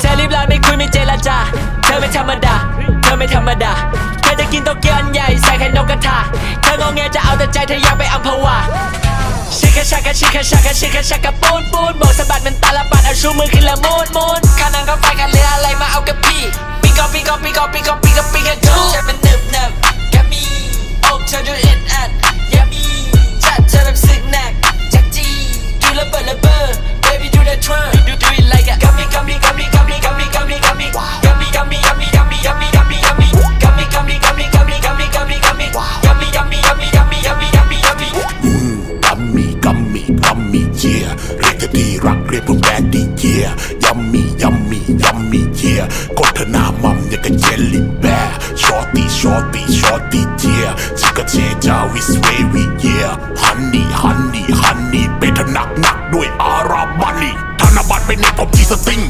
เธอรีบร้อนไม่คุยไม่เจรจา เธอไม่ธรรมดา เธอไม่ธรรมดา เธอจะกินโตเกียวอันใหญ่ใส่ไข่นกกระทา เธองงเงจะเอาแต่ใจเธออยากไปอัมพวาชิคาชากาชิคาชากาชิคาชากาปูนปูนโบกสะบัดมันตาละปัดเอาชูมือขึ้นละมูนมูนข้านังก็ไฟกันเรืออะไรมาเอากับพี่ปีกอปีกอปีกอปีกอปีกอปีกอจูฉันมันหนึบหนึบแกมีอกเธอดู รักเรียกพวกแบดดี้เยียยัมมี่ยัมมี่ยัมมี่เยียกดเธอหน้ามัมอย่างกับเจลลี่แบร์ชอตตี้ชอตตี้ชอตตี้เยียชิก็เชจาวิสเววีเยียฮันนี่ฮันนี่ฮันนี่เป็นเธอหนักหนักด้วยอาราบันนี่ธนบัตรเป็นเน็ตผมจีสติง